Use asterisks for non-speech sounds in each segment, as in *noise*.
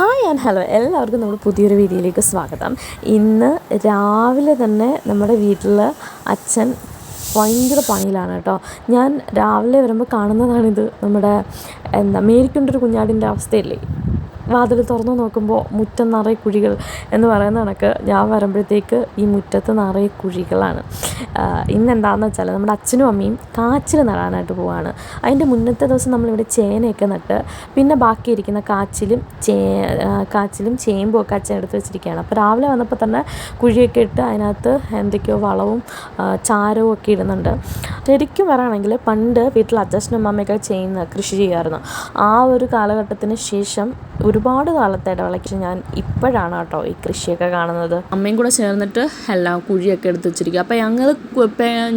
Hi and hello എല്ലാവർക്കും നമ്മൾ പുതിയൊരു വീഡിയോയിലേക്ക് സ്വാഗതം. ഇന്ന് രാവിലെ തന്നെ നമ്മുടെ വീട്ടിൽ അച്ഛൻ ഭയങ്കര പണിയിലാണ് കേട്ടോ. ഞാൻ രാവിലെ വരുമ്പോൾ കാണുന്നതാണിത് നമ്മുടെ എന്താ മേരിക്കൊണ്ടൊരു കുഞ്ഞാടിന്റെ അവസ്ഥയില്ലേ? വാതിൽ തുറന്നു നോക്കുമ്പോൾ മുറ്റം നിറയെ കുഴികൾ എന്ന് പറയുന്ന കണക്ക് ഞാൻ വരുമ്പോഴത്തേക്ക് ഈ മുറ്റത്ത് നിറയെ കുഴികളാണ്. ആഹ് ഇന്ന് എന്താണെന്ന് വെച്ചാൽ നമ്മുടെ അച്ഛനും അമ്മയും കാച്ചിൽ നടാനായിട്ട് പോവാണ്. അതിന്റെ മുന്നത്തെ ദിവസം നമ്മളിവിടെ ചേനയൊക്കെ നട്ട് പിന്നെ ബാക്കിയിരിക്കുന്ന കാച്ചിലും ചേ കാച്ചിലും ചേമ്പും ഒക്കെ അച്ഛൻ എടുത്ത് വെച്ചിരിക്കുകയാണ്. അപ്പോൾ രാവിലെ വന്നപ്പോൾ തന്നെ കുഴിയൊക്കെ ഇട്ട് അതിനകത്ത് എന്തൊക്കെയോ വളവും ചാരവും ഒക്കെ ഇടുന്നുണ്ട്. ശരിക്കും പറയുകയാണെങ്കിൽ പണ്ട് വീട്ടിൽ അച്ഛനും അമ്മയൊക്കെ ചെയ്യുന്ന കൃഷി ചെയ്യുമായിരുന്നു ആ ഒരു കാലഘട്ടത്തിന് ശേഷം ഒരുപാട് കാലത്തെ ഇടവേളയ്ക്ക് ഞാൻ ഇപ്പോഴാണ് കേട്ടോ ഈ കൃഷിയൊക്കെ കാണുന്നത്. അമ്മയും കൂടെ ചേർന്നിട്ട് എല്ലാം കുഴിയൊക്കെ എടുത്ത് വെച്ചിരിക്കുക. അപ്പോൾ ഞങ്ങൾ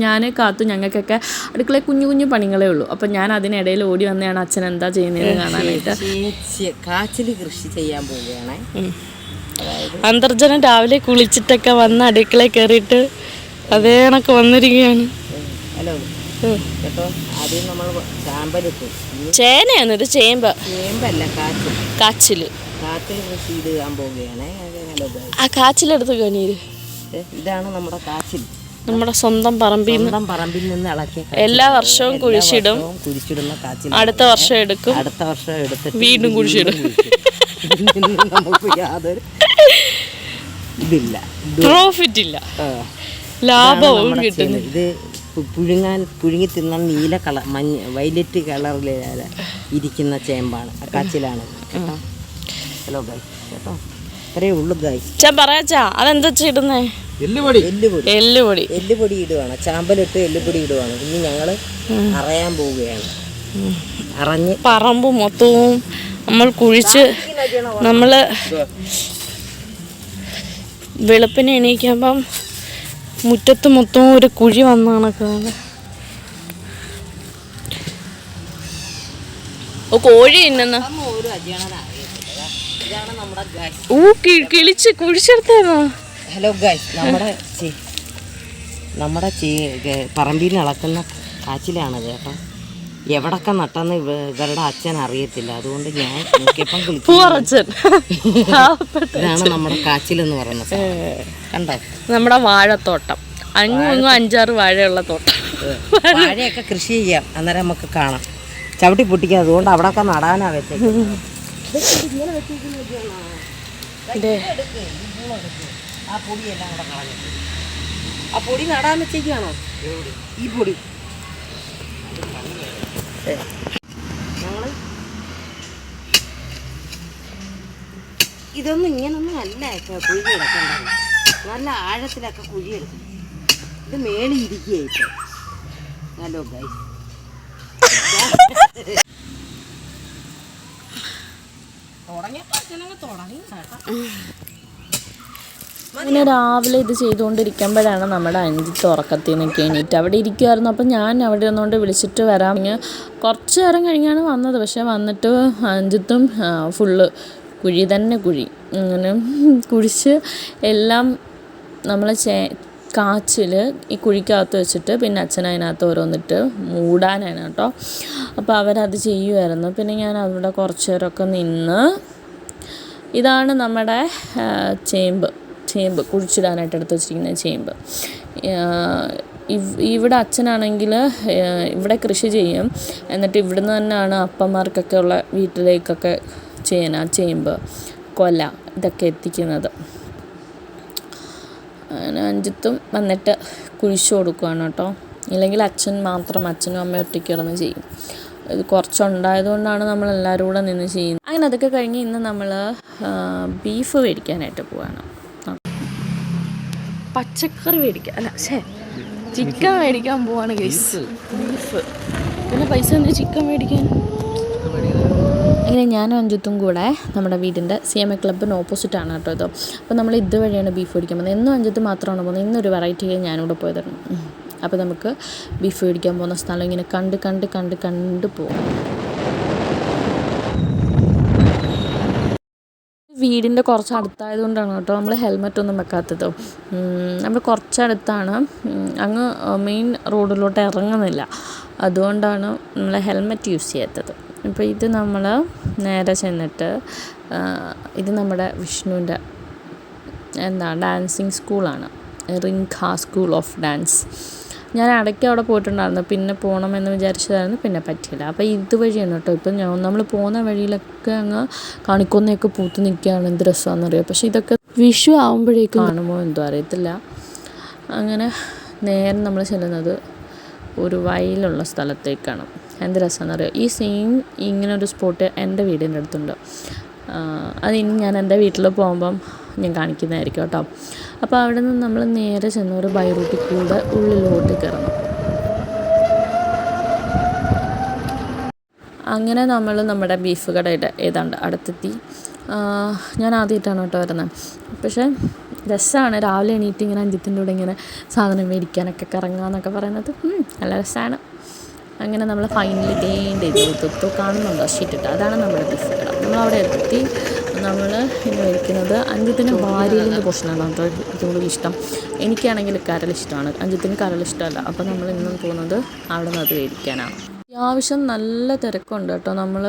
ഞാൻ കാത്തു ഞങ്ങൾക്കൊക്കെ അടുക്കളയിൽ കുഞ്ഞു കുഞ്ഞു പണികളേ ഉള്ളൂ. അപ്പോൾ ഞാൻ അതിനിടയിൽ ഓടി വന്നതാണ് അച്ഛൻ എന്താ ചെയ്യുന്നത് കാണാനായിട്ട്. കാച്ചിൽ കൃഷി ചെയ്യാൻ പോവുകയാണ്. അന്തർജനം രാവിലെ കുളിച്ചിട്ടൊക്കെ വന്ന് അടുക്കള കയറിയിട്ട് അതേ കണക്ക് വന്നിരിക്കുകയാണ്. ഹലോ. കേട്ടോ ആദ്യം നമ്മൾ ചാമ്പലിട്ടു. ചേനയാണ് ഇത് ചേമ്പ്. ചേമ്പല്ല കാച്ചിൽ. കാച്ചിൽ. കാച്ചിൽ കൃഷി ചെയ്യാൻ പോവുകയാണേ. ആ കാച്ചിലെടുത്ത് കണീര് ഇതാണ് നമ്മുടെ കാച്ചിൽ. നമ്മുടെ സ്വന്തം പറമ്പിൽ നിന്ന് സ്വന്തം പറമ്പിൽ നിന്ന് ഇളക്കി എല്ലാ വർഷവും കുഴിച്ചിടും. കുഴിച്ചിടുന്ന കാച്ചിൽ അടുത്ത വർഷം എടുക്കും. അടുത്ത വർഷം എടുത്ത് വീണ്ടും കുഴിച്ചിടും. നമുക്ക് യാതൊരു ഇതില്ല. പ്രോഫിറ്റ് ഇല്ല. ലാഭവും കിട്ടുന്നു. ഇത് പുഴുങ്ങാൻ പുഴുങ്ങി തിന്ന നീല കളർ മഞ്ഞ വൈലറ്റ് കളറിൽ ഇരിക്കുന്ന ചേമ്പാണ് കാച്ചിലാണ് കേട്ടോ? ഹലോ ഗായ് കേട്ടോ? അത്രേ ഉള്ളു ഗായ് ഞാൻ പറയാച്ചാ അതെന്താ ഇടുന്നേ? എല്ലുപൊടി. എല്ലുപൊടി. എല്ലുപൊടി. ഇടുവാണ്. ചാമ്പലിട്ട് എല്ലുപൊടി ഇടുവാണ്. ഇനി ഞങ്ങൾ അറയാൻ പോവുകയാണ്. അറഞ്ഞ് പറമ്പ് മൊത്തവും നമ്മൾ കുഴിച്ച് നമ്മൾ വെളുപ്പിനെ എണീക്കുമ്പം മുറ്റത്ത് മൊത്തം ഒരു കുഴി വന്ന കണക്കാണ് ഓ കോഴി തിന്നുന്ന കി- കിളിച്ച് കുഴിച്ചെടുത്തേന്നോ ഹലോ ഗായ് നമ്മുടെ ചേ- നമ്മുടെ ചേ- പറമ്പിൽ നടക്കുന്ന ഇളക്കുന്ന കാച്ചിലാണത് കേട്ടോ. എവിടൊക്കെ നട്ടെന്ന് ഇവ- ഇവരുടെ അച്ഛൻ അറിയത്തില്ല. അതുകൊണ്ട് ഞാൻ നോക്കിയപ്പം *laughs* *laughs* ഇതാണ് നമ്മുടെ കാച്ചിൽ എന്ന് പറയുന്നത്. കണ്ടോ? നമ്മുടെ വാഴത്തോട്ടം. അങ്ങും ഇങ്ങും അഞ്ചാറ് വാഴയുള്ള തോട്ടം. വാഴയൊക്കെ കൃഷി ചെയ്യാം. അന്നേരം നമുക്ക് കാണാം. ചവിട്ടി പൊട്ടിക്കുക അതുകൊണ്ട് അവിടെയൊക്കെ നടാനാ വെച്ചേക്കുന്നത് ദേ, ആ പൊടിയെല്ലാം കൂടെ കളഞ്ഞു ആ പൊടി നടാൻ വെച്ചേക്കാണോ ഈ പൊടി. ഇതൊന്നും ഇങ്ങനൊന്നും അല്ല കുഴി എടുക്കേണ്ടത്. നല്ല ആഴത്തിലൊക്കെ കുഴി എടുക്കണം. ഇത് മേളിൽ ഇരിക്കുകയായിട്ട് ഹലോ ഗൈ തുടങ്ങിയപ്പോ അച്ഛനങ്ങ് തുടങ്ങി കേട്ടോ. അങ്ങനെ രാവിലെ ഇത് ചെയ്തുകൊണ്ടിരിക്കുമ്പോഴാണ് നമ്മുടെ അഞ്ചിത്ത് ഉറക്കത്തിൽ നിന്നൊക്കെ എണീറ്റ് അവിടെ ഇരിക്കുമായിരുന്നു അപ്പം ഞാൻ അവിടെ ഒന്നുകൊണ്ട് വിളിച്ചിട്ട് വരാം. ഇങ്ങനെ കുറച്ച് നേരം കഴിഞ്ഞാണ് വന്നത്. പക്ഷേ വന്നിട്ട് അഞ്ചിത്തും ഫുള്ള് കുഴി തന്നെ കുഴി. അങ്ങനെ കുഴിച്ച് എല്ലാം നമ്മളെ ചേ കാച്ചിൽ ഈ കുഴിക്കകത്ത് വെച്ചിട്ട് പിന്നെ അച്ഛൻ അതിനകത്ത് ഓരോന്നിട്ട് മൂടാനാണ് കേട്ടോ. അപ്പോൾ അവരത് ചെയ്യുമായിരുന്നു പിന്നെ ഞാൻ അവിടെ കുറച്ച് നേരമൊക്കെ നിന്ന് ഇതാണ് നമ്മുടെ ചേമ്പ്. ചേമ്പ് കുഴിച്ചിടാനായിട്ട് എടുത്ത് വെച്ചിരിക്കുന്ന ചേമ്പ്. ഇവിടെ അച്ഛനാണെങ്കിൽ ഇവിടെ കൃഷി ചെയ്യും. എന്നിട്ട് ഇവിടുന്ന് തന്നെയാണ് അപ്പന്മാർക്കൊക്കെ ഉള്ള വീട്ടിലേക്കൊക്കെ ചേന ചേമ്പ് കൊല ഇതൊക്കെ എത്തിക്കുന്നത്. അഞ്ചിത്തും വന്നിട്ട് കുഴിച്ചു കൊടുക്കുകയാണ് കേട്ടോ. ഇല്ലെങ്കിൽ അച്ഛൻ മാത്രം അച്ഛനും അമ്മയും ഒറ്റയ്ക്ക് കിടന്ന് ചെയ്യും. ഇത് കുറച്ചുണ്ടായതുകൊണ്ടാണ് നമ്മൾ എല്ലാവരും കൂടെ നിന്ന് ചെയ്യുന്നത്. അങ്ങനെ അതൊക്കെ കഴിഞ്ഞ് ഇന്ന് നമ്മൾ ബീഫ് മേടിക്കാനായിട്ട് പോവാണ്. പച്ചക്കറി മേടിക്കാൻ. അല്ല ശേ ചിക്കൻ മേടിക്കാൻ പോവാണ് ഗൈസ് ബീഫ്. പിന്നെ പൈസ എന്ത് ചിക്കൻ മേടിക്കാൻ? അങ്ങനെ ഞാനും അഞ്ചുത്തും കൂടെ നമ്മുടെ വീടിന്റെ സി എം എ ക്ലബിന് ഓപ്പോസിറ്റാണ് കേട്ടോ ഇത്. അപ്പോൾ നമ്മൾ ഇതുവഴിയാണ് ബീഫ് മേടിക്കാൻ പോകുന്നത്. എന്നും അഞ്ചുത്ത് മാത്രമാണ് പോകുന്നത്. ഇന്നൊരു വെറൈറ്റി ഞാനിവിടെ പോയതായിരുന്നു. അപ്പോൾ നമുക്ക് ബീഫ് മേടിക്കാൻ പോകുന്ന സ്ഥലം ഇങ്ങനെ കണ്ട് കണ്ട് കണ്ട് കണ്ട് പോകും വീടിന്റെ കുറച്ച് അടുത്തായത് കൊണ്ടാണ് കേട്ടോ നമ്മൾ ഹെൽമെറ്റ് ഒന്നും വെക്കാത്തത്. നമ്മൾ കുറച്ചടുത്താണ്. അങ്ങ് മെയിൻ റോഡിലോട്ട് ഇറങ്ങുന്നില്ല. അതുകൊണ്ടാണ് നമ്മൾ ഹെൽമെറ്റ് യൂസ് ചെയ്യാത്തത്. അപ്പോൾ ഇത് നമ്മൾ നേരെ ചെന്നിട്ട് ഇത് നമ്മുടെ വിഷ്ണുവിന്റെ എന്താ ഡാൻസിങ് സ്കൂളാണ് റിൻഖ സ്കൂൾ ഓഫ് ഡാൻസ് ഞാൻ ഇടയ്ക്ക് അവിടെ പോയിട്ടുണ്ടായിരുന്നു. പിന്നെ പോകണമെന്ന് വിചാരിച്ചതായിരുന്നു. പിന്നെ പറ്റിയില്ല. അപ്പോൾ ഇതുവഴിയാണ് കേട്ടോ. ഇപ്പം ഞാൻ നമ്മൾ പോകുന്ന വഴിയിലൊക്കെ അങ്ങ് കണിക്കൊന്നയൊക്കെ പൂത്ത് നിൽക്കുകയാണ്. എന്ത് രസമാണെന്നറിയാം? പക്ഷേ ഇതൊക്കെ വിഷു ആകുമ്പോഴേക്കും കാണുമോ എന്തോ അറിയത്തില്ല. അങ്ങനെ നേരം നമ്മൾ ചെല്ലുന്നത് ഒരു വയലുള്ള സ്ഥലത്തേക്കാണ്. എന്ത് രസമാണെന്നറിയോ? ഈ സെയിം ഒരു സ്പോട്ട് എന്റെ വീടിന്റെ അടുത്തുണ്ട്. അതിന് ഞാൻ എന്റെ വീട്ടിൽ പോകുമ്പം ഞാൻ കാണിക്കുന്നതായിരിക്കും കേട്ടോ. അപ്പോൾ അവിടെ നിന്ന് നമ്മൾ നേരെ ചെന്ന് ഒരു ബൈ കൂടെ ഉള്ളിലോട്ട് കയറണം. അങ്ങനെ നമ്മൾ നമ്മുടെ ബീഫ് കടയുടെ ഏതാണ്ട് അടുത്തെത്തി. ഞാൻ ആദ്യമായിട്ടാണ് കേട്ടോ വരുന്നത്. പക്ഷേ രസമാണ് രാവിലെ എണീറ്റ് ഇങ്ങനെ അഞ്ചിത്തിന്റെ കൂടെ ഇങ്ങനെ സാധനം മേടിക്കാനൊക്കെ കറങ്ങാന്നൊക്കെ പറയുന്നത്. നല്ല രസമാണ് അങ്ങനെ നമ്മൾ ഫൈനലി തേണ്ട ഇത്. കാണുന്നുണ്ടോ? ഷീറ്റിട്ട് അതാണ് നമ്മുടെ ബീഫ് കട. നമ്മൾ അവിടെ എത്തി. നമ്മൾ ഇന്ന് കഴിക്കുന്നത് അഞ്ചത്തിന് ഭാര്യയിലിന്റെ പോർഷനാണ് കേട്ടോ ഏറ്റവും കൂടുതൽ ഇഷ്ടം. എനിക്കാണെങ്കിൽ കരൾ ഇഷ്ടമാണ്. അഞ്ചത്തിന് കരൾ ഇഷ്ടമല്ല. അപ്പോൾ നമ്മൾ ഇന്നും പോകുന്നത് അവിടെ നിന്ന് അത് മേടിക്കാനാണ് അത്യാവശ്യം നല്ല തിരക്കുണ്ട് കേട്ടോ. നമ്മൾ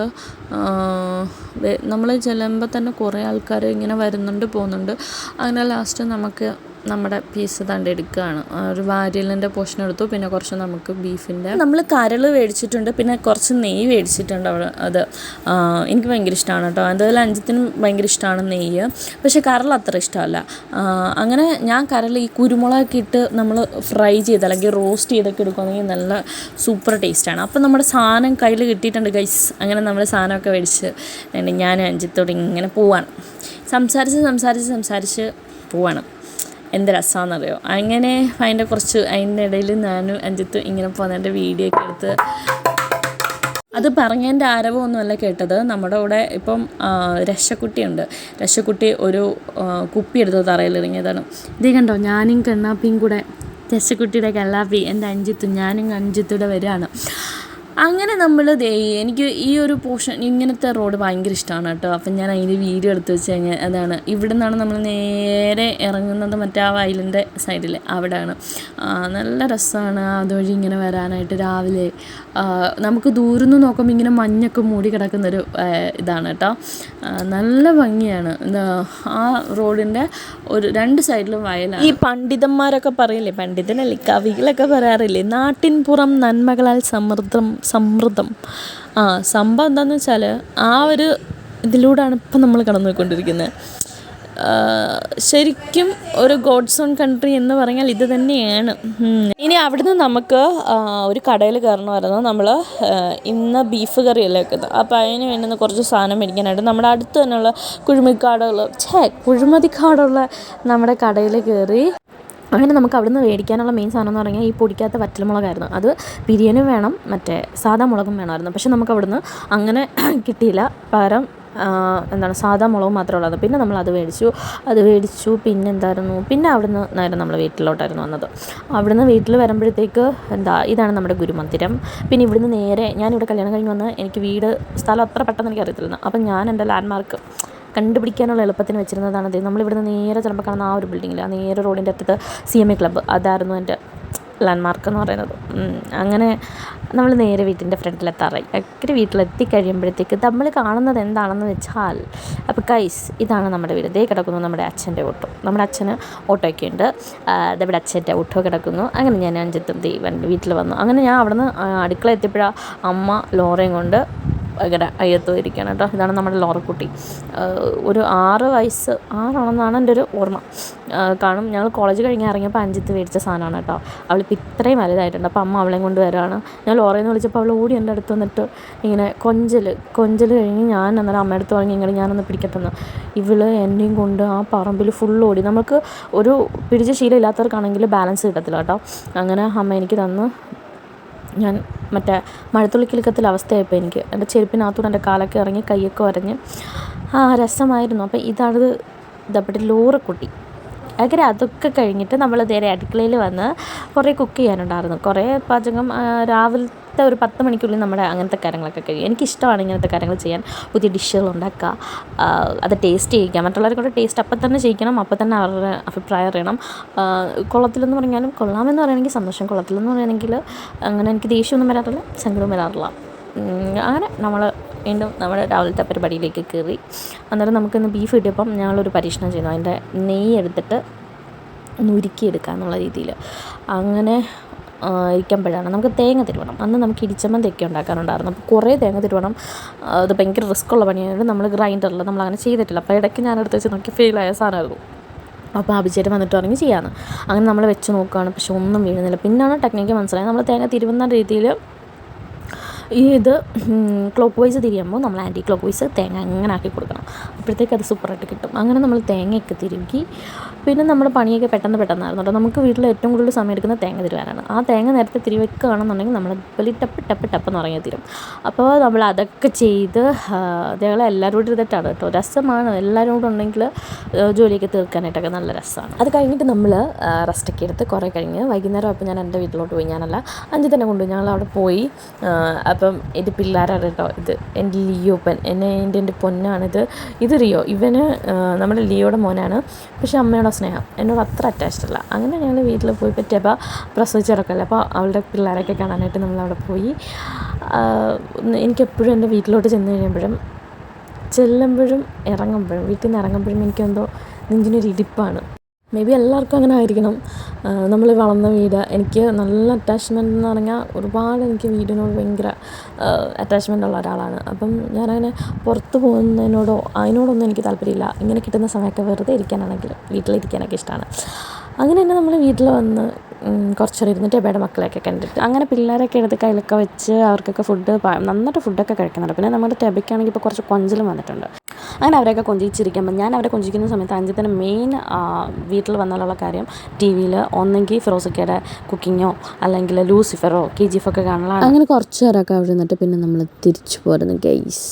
നമ്മൾ ചെല്ലുമ്പോൾ തന്നെ കുറേ ആൾക്കാർ ഇങ്ങനെ വരുന്നുണ്ട് പോകുന്നുണ്ട്. അങ്ങനെ ലാസ്റ്റ് നമുക്ക് നമ്മുടെ പീസ് തണ്ട് എടുക്കുകയാണ് ഒരു വാരിയലിന്റെ പോഷൻ എടുത്തു. പിന്നെ കുറച്ച് നമുക്ക് ബീഫിന്റെ നമ്മൾ കരൾ മേടിച്ചിട്ടുണ്ട് പിന്നെ കുറച്ച് നെയ്യ് മേടിച്ചിട്ടുണ്ട് അവിടെ അത് എനിക്ക് ഭയങ്കര ഇഷ്ടമാണ് കേട്ടോ. എന്തായാലും അഞ്ചത്തിനും ഭയങ്കര ഇഷ്ടമാണ് നെയ്യ്. പക്ഷേ കരൾ അത്ര ഇഷ്ടമല്ല. അങ്ങനെ ഞാൻ കരൾ ഈ കുരുമുളകൊക്കെ ഇട്ട് നമ്മൾ ഫ്രൈ ചെയ്ത് അല്ലെങ്കിൽ റോസ്റ്റ് ചെയ്തൊക്കെ എടുക്കുകയാണെങ്കിൽ നല്ല സൂപ്പർ ടേസ്റ്റാണ് അപ്പം നമ്മുടെ സാധനം കയ്യിൽ കിട്ടിയിട്ടുണ്ട് ഗൈസ് അങ്ങനെ നമ്മൾ സാധനമൊക്കെ മേടിച്ച് ഞാൻ അഞ്ചത്തോട് ഇങ്ങനെ പോവാണ്. സംസാരിച്ച് സംസാരിച്ച് സംസാരിച്ച് പോവാണ്. എന്ത് രസമാണെന്നറിയോ അങ്ങനെ അതിന്റെ കുറച്ച് അതിന്റെ ഇടയിൽ ഞാനും അഞ്ചത്തും ഇങ്ങനെ പോകുന്നതിന്റെ വീഡിയോ ഒക്കെ എടുത്ത് അത് പറഞ്ഞതിന്റെ ആരവമൊന്നുമല്ല കേട്ടത്. നമ്മുടെ കൂടെ ഇപ്പം രക്ഷക്കുട്ടിയുണ്ട്. രക്ഷക്കുട്ടി ഒരു കുപ്പി എടുത്ത് തറയിലിറങ്ങിയതാണ് ഇതേ കണ്ടോ? ഞാനും കണ്ണാപ്പിയും കൂടെ രക്ഷക്കുട്ടിയുടെ കല്ലാപ്പി എന്റെ അഞ്ചിത്തും ഞാനും അഞ്ചിത്തൂടെ വരികയാണ്. അങ്ങനെ നമ്മൾ ദേ എനിക്ക് ഈ ഒരു പോർഷൻ ഇങ്ങനത്തെ റോഡ് ഭയങ്കര ഇഷ്ടമാണ് കേട്ടോ. അപ്പം ഞാൻ അതിന്റെ വീഡിയോ എടുത്ത് വെച്ച് കഴിഞ്ഞാൽ അതാണ്. ഇവിടെ നിന്നാണ് നമ്മൾ നേരെ ഇറങ്ങുന്നത് മറ്റേ ആ വയലിന്റെ സൈഡിൽ അവിടെയാണ് നല്ല രസമാണ് അതുവഴി ഇങ്ങനെ വരാനായിട്ട് രാവിലെ. നമുക്ക് ദൂരം നോക്കുമ്പോൾ ഇങ്ങനെ മഞ്ഞൊക്കെ മൂടി കിടക്കുന്നൊരു ഇതാണ് കേട്ടോ. നല്ല ഭംഗിയാണ്. ആ റോഡിന്റെ ഒരു രണ്ട് സൈഡിലും വയലാണ്. ഈ പണ്ഡിതന്മാരൊക്കെ പറയില്ലേ? പണ്ഡിതനല്ലേ? കവികളൊക്കെ പറയാറില്ലേ? നാട്ടിൻ പുറം നന്മകളാൽ സമൃദ്ധം സമൃദ്ധം. ആ സംഭവം എന്താണെന്ന് വെച്ചാൽ ആ ഒരു ഇതിലൂടെയാണ് ഇപ്പം നമ്മൾ കടന്നു പോയിക്കൊണ്ടിരിക്കുന്നത് ശരിക്കും ഒരു ഗോഡ്സ് ഓൺ കൺട്രി എന്ന് പറഞ്ഞാൽ ഇത് തന്നെയാണ്. ഇനി അവിടുന്ന് നമുക്ക് ഒരു കടയിൽ കയറണമായിരുന്നു. നമ്മൾ ഇന്ന് ബീഫ് കറിയല്ലേ വെക്കുന്നത്. അപ്പോൾ അതിന് വേണ്ടുന്ന കുറച്ച് സാധനം മേടിക്കാനായിട്ട് നമ്മുടെ അടുത്ത് തന്നെയുള്ള കുഴിമതിക്കാടുള്ള ഛേ കുഴിമതിക്കാടുള്ള നമ്മുടെ കടയിൽ കയറി അങ്ങനെ നമുക്ക് അവിടുന്ന് മേടിക്കാനുള്ള മെയിൻ സാധനം എന്ന് പറഞ്ഞാൽ ഈ പൊടിക്കാത്ത വറ്റൽമുളകായിരുന്നു. അത് ബിരിയാണി വേണം മറ്റേ സാധാ മുളകും വേണമായിരുന്നു. പക്ഷെ നമുക്ക് അവിടുന്ന് അങ്ങനെ *clears throat* കിട്ടിയില്ല. പകരം എന്താണ് സാധാ മുളക് മാത്രമേ ഉള്ളത് പിന്നെ നമ്മൾ അത് മേടിച്ചു. അത് മേടിച്ചു. പിന്നെ എന്തായിരുന്നു? പിന്നെ അവിടുന്ന് നേരെ നമ്മൾ വീട്ടിലോട്ടായിരുന്നു വന്നത്. അവിടുന്ന് വീട്ടിൽ വരുമ്പോഴത്തേക്ക് എന്താ ഇതാണ് നമ്മുടെ ഗുരുമന്ദിരം. പിന്നെ ഇവിടുന്ന് നേരെ ഞാനിവിടെ കല്യാണം കഴിഞ്ഞ് വന്ന് എനിക്ക് വീട് സ്ഥലം അത്ര പെട്ടെന്ന് എനിക്ക് അറിയത്തില്ല അപ്പം ഞാൻ എന്റെ ലാൻഡ്മാർക്ക് കണ്ടുപിടിക്കാനുള്ള എളുപ്പത്തിന് വെച്ചിരുന്നതാണ് അത് നമ്മളിവിടുന്ന് നേരെ ചിലപ്പോൾ കാണുന്ന ആ ഒരു ബിൽഡിങ്ങിൽ ആ നേരെ റോഡിന്റെ അറ്റത്ത് സി എം എ ക്ലബ്ബ് അതായിരുന്നു എന്റെ ലാൻഡ്മാർക്ക് എന്ന് പറയുന്നത്. അങ്ങനെ നമ്മൾ നേരെ വീട്ടിന്റെ ഫ്രണ്ടിലെത്താറായി. അങ്ങനെ വീട്ടിലെത്തി കഴിയുമ്പോഴത്തേക്ക് നമ്മൾ കാണുന്നത് എന്താണെന്ന് വെച്ചാൽ അപ്പോൾ കൈസ് ഇതാണ് നമ്മുടെ വീട്. ഇതേ കിടക്കുന്നു നമ്മുടെ അച്ഛന്റെ ഓട്ടോ. നമ്മുടെ അച്ഛന് ഓട്ടോയൊക്കെ ഉണ്ട്. നമ്മുടെ അച്ഛന്റെ ഓട്ടോ കിടക്കുന്നു. അങ്ങനെ ഞാൻ അഞ്ചെത്തും വീട്ടിൽ വന്നു. അങ്ങനെ ഞാൻ അവിടുന്ന് അടുക്കള എത്തിയപ്പോഴാണ് അമ്മ ലോറയും കൊണ്ട് ഇങ്ങനെ അയ്യത്തും ഇരിക്കുകയാണ് കേട്ടോ. ഇതാണ് നമ്മുടെ ലോറക്കുട്ടി. ഒരു ആറ് വയസ്സ് ആറാണെന്നാണ് എന്റെ ഒരു ഓർമ്മ. കാണും ഞങ്ങൾ കോളേജ് കഴിഞ്ഞ് ഇറങ്ങിയപ്പോൾ അഞ്ചിത്ത് മേടിച്ച സാധനമാണ് കേട്ടോ. അവളിപ്പോൾ ഇത്രയും വലുതായിട്ടുണ്ട്. അപ്പോൾ അമ്മ അവളെയും കൊണ്ട് വരാണ്. ഞാൻ ലോറയെന്ന് വിളിച്ചപ്പോൾ അവൾ ഓടി എന്റെ അടുത്ത് വന്നിട്ട് ഇങ്ങനെ കൊഞ്ചൽ കൊഞ്ചൽ കഴിഞ്ഞ് ഞാൻ അന്നേരം അമ്മയുടെ അടുത്ത് തുടങ്ങി ഇങ്ങനെ ഞാനൊന്ന് പിടിക്കട്ടെന്ന്. ഇവൾ എന്നെയും കൊണ്ട് ആ പറമ്പിൽ ഫുൾ ഓടി. നമുക്ക് ഒരു പിടിച്ച ശീലം ഇല്ലാത്തവർക്കാണെങ്കിൽ ബാലൻസ് കിട്ടത്തില്ല കേട്ടോ. അങ്ങനെ അമ്മ എനിക്ക് തന്ന്. ഞാൻ മറ്റേ മഴത്തുള്ളിക്കിലുക്കത്തിൽ അവസ്ഥയായപ്പോൾ എനിക്ക്. എന്റെ ചെരുപ്പിനകത്തൂടെ എന്റെ കാലൊക്കെ ഇറങ്ങി കൈയൊക്കെ ഉരഞ്ഞ് ആ രസമായിരുന്നു. അപ്പം ഇതാണ് ഇതപ്പറ്റി ലോറക്കുട്ടി അങ്ങനെ അതൊക്കെ കഴിഞ്ഞിട്ട് നമ്മൾ നേരെ അടുക്കളയിൽ വന്ന് കുറേ കുക്ക് ചെയ്യാനുണ്ടായിരുന്നു. കുറേ പാചകം രാവിലത്തെ ഒരു പത്ത് മണിക്കുള്ളിൽ നമ്മുടെ അങ്ങനത്തെ കാര്യങ്ങളൊക്കെ കഴിയും. എനിക്കിഷ്ടമാണ് ഇങ്ങനത്തെ കാര്യങ്ങൾ ചെയ്യാൻ. പുതിയ ഡിഷുകൾ ഉണ്ടാക്കുക അത് ടേസ്റ്റ് ചെയ്യിക്കുക. മറ്റുള്ളവരെ കൊണ്ട് ടേസ്റ്റ് അപ്പം തന്നെ ചെയ്യിക്കണം അപ്പം തന്നെ അവരുടെ അഭിപ്രായം അറിയണം. കുളത്തിലെന്ന് പറഞ്ഞാലും കൊള്ളാമെന്ന് പറയുകയാണെങ്കിൽ സന്തോഷം. കുളത്തിലെന്ന് പറയുകയാണെങ്കിൽ അങ്ങനെ എനിക്ക് ദേഷ്യമൊന്നും വരാറില്ല സങ്കടവും വരാറില്ല. അങ്ങനെ നമ്മൾ വീണ്ടും നമ്മുടെ രാവിലത്തെ പരിപാടിയിലേക്ക് കയറി. അന്നേരം നമുക്കിന്ന് ബീഫ് കിട്ടിയപ്പം ഞങ്ങളൊരു പരീക്ഷണം ചെയ്യുന്നു അതിന്റെ നെയ്യ് എടുത്തിട്ട് ഒന്ന് ഉരുക്കിയെടുക്കുക എന്നുള്ള രീതിയിൽ. അങ്ങനെ ഇരിക്കുമ്പോഴാണ് നമുക്ക് തേങ്ങ തിരുവണം. അന്ന് നമുക്ക് ഇടിച്ചമ്മ തേക്കി ഉണ്ടാക്കാനുണ്ടായിരുന്നു അപ്പോൾ കുറേ തേങ്ങ തിരുവണം. അത് ഭയങ്കര റിസ്ക് ഉള്ള പണിയായതുകൊണ്ട് നമ്മൾ ഗ്രൈൻഡറിൽ നമ്മൾ അങ്ങനെ ചെയ്തിട്ടില്ല. അപ്പോൾ ഇടയ്ക്ക് ഞാൻ എടുത്ത് വെച്ച് നോക്കി ഫെയിലായ സാധനമായിരുന്നു. അപ്പോൾ അഭിചേട്ടൻ വന്നിട്ട് പറഞ്ഞ് ചെയ്യാമെന്ന് അങ്ങനെ നമ്മൾ വെച്ച് നോക്കുകയാണ് പക്ഷെ ഒന്നും വീഴുന്നില്ല. പിന്നാണ് ടെക്നിക്ക് മനസ്സിലായത്. നമ്മൾ തേങ്ങ തിരുവുന്ന രീതിയിൽ ഇത് ക്ലോക്ക് വൈസ് തിരിയുമ്പോൾ നമ്മൾ ആന്റി ക്ലോക്ക് വൈസ് തേങ്ങ അങ്ങനെ ആക്കി കൊടുക്കണം. അപ്പോഴത്തേക്ക് അത് സൂപ്പറായിട്ട് കിട്ടും. അങ്ങനെ നമ്മൾ തേങ്ങയൊക്കെ തിരുകി പിന്നെ നമ്മുടെ പണിയൊക്കെ പെട്ടെന്ന് പെട്ടെന്നായിരുന്നു കേട്ടോ. നമുക്ക് വീട്ടിൽ ഏറ്റവും കൂടുതൽ സമയം എടുക്കുന്ന തേങ്ങ തിരുവാനാണ് ആ തേങ്ങ നേരത്തെ തിരുവെക്കുകയാണെന്നുണ്ടെങ്കിൽ നമ്മൾ വലിയ ടപ്പ് ടപ്പ് ടപ്പ് എന്ന് തീരും. അപ്പോൾ നമ്മൾ അതൊക്കെ ചെയ്ത് അതേപോലെ എല്ലാവരും കൂടി ഇരുന്നിട്ടാണ് കേട്ടോ. രസമാണ്. എല്ലാവരും കൂടെ ഉണ്ടെങ്കിൽ ജോലിയൊക്കെ തീർക്കാനായിട്ടൊക്കെ നല്ല രസമാണ്. അത് കഴിഞ്ഞിട്ട് നമ്മൾ റെസ്റ്റൊക്കെ എടുത്ത് കുറേ കഴിഞ്ഞ് വൈകുന്നേരം അപ്പോൾ ഞാൻ എന്റെ വീട്ടിലോട്ട് പോയി. ഞാനല്ല അഞ്ച് തന്നെ കൊണ്ടുപോയി. ഞങ്ങൾ അവിടെ പോയി അപ്പം ഇത് പിള്ളേരാണ് കേട്ടോ ഇത്. എന്റെ ലിയോപ്പൻ എന്നെ എന്റെ എന്റെ പൊന്നാണിത് ഇത്. റിയോ. ഇവന് നമ്മുടെ ലിയോയുടെ മോനാണ്. പക്ഷേ അമ്മയുടെ സ്നേഹം. എന്നോട് അത്ര അറ്റാച്ച്ഡ് അല്ല. അങ്ങനെ ഞങ്ങൾ വീട്ടിൽ പോയി പറ്റിയപ്പോൾ പ്രസവിച്ചിറക്കല്ലേ അപ്പോൾ അവളുടെ പിള്ളേരൊക്കെ കാണാനായിട്ട് നമ്മൾ അവിടെ പോയി എനിക്കെപ്പോഴും എന്റെ വീട്ടിലോട്ട് ചെന്ന് കഴിയുമ്പോഴും ചെല്ലുമ്പോഴും ഇറങ്ങുമ്പോഴും വീട്ടിൽ നിന്ന് ഇറങ്ങുമ്പോഴും എനിക്കെന്തോ നെഞ്ചിനൊരു ഇടിപ്പാണ് മേ ബി എല്ലാവർക്കും അങ്ങനെ ആയിരിക്കണം. നമ്മൾ വളർന്ന വീട് എനിക്ക് നല്ല അറ്റാച്ച്മെന്റ് എന്ന് പറഞ്ഞാൽ ഒരുപാട് എനിക്ക് വീടിനോട് ഭയങ്കര അറ്റാച്ച്മെന്റ് ഉള്ള ഒരാളാണ്. അപ്പം ഞാനങ്ങനെ പുറത്ത് പോകുന്നതിനോടോ അതിനോടൊന്നും എനിക്ക് താല്പര്യമില്ല. ഇങ്ങനെ കിട്ടുന്ന സമയമൊക്കെ വെറുതെ ഇരിക്കാനാണെങ്കിലും വീട്ടിലിരിക്കാനൊക്കെ ഇഷ്ടമാണ് അങ്ങനെ തന്നെ നമ്മൾ വീട്ടിൽ വന്ന് കുറച്ച് നേരം ഇരുന്നിട്ട് എബയുടെ മക്കളെയൊക്കെ കണ്ടിട്ട് അങ്ങനെ പിള്ളേരൊക്കെ എടുത്ത് കയ്യിലൊക്കെ വെച്ച് അവർക്കൊക്കെ ഫുഡ് നന്നായിട്ട് ഫുഡൊക്കെ കഴിക്കുന്നുണ്ട്. പിന്നെ നമ്മുടെ ടെബയ്ക്കാണെങ്കിൽ ഇപ്പോൾ കുറച്ച് കൊഞ്ചലും വന്നിട്ടുണ്ട്. അങ്ങനെ അവരെയൊക്കെ കൊഞ്ചിച്ചിരിക്കുമ്പോൾ ഞാൻ അവരെ കൊഞ്ചിക്കുന്ന സമയത്ത് അഞ്ചത്തിന് മെയിൻ വീട്ടിൽ വന്നാലുള്ള കാര്യം ടി വിയിൽ ഒന്നെങ്കിൽ ഫിറോസിക്കയുടെ കുക്കിങ്ങോ അല്ലെങ്കിൽ ലൂസിഫറോ കെ ജി എഫ് ഒക്കെ കാണലാണ് അങ്ങനെ കുറച്ച് നേരമൊക്കെ അവിടെ നിന്നിട്ട് പിന്നെ നമ്മൾ തിരിച്ചു പോരുന്നു ഗൈസ്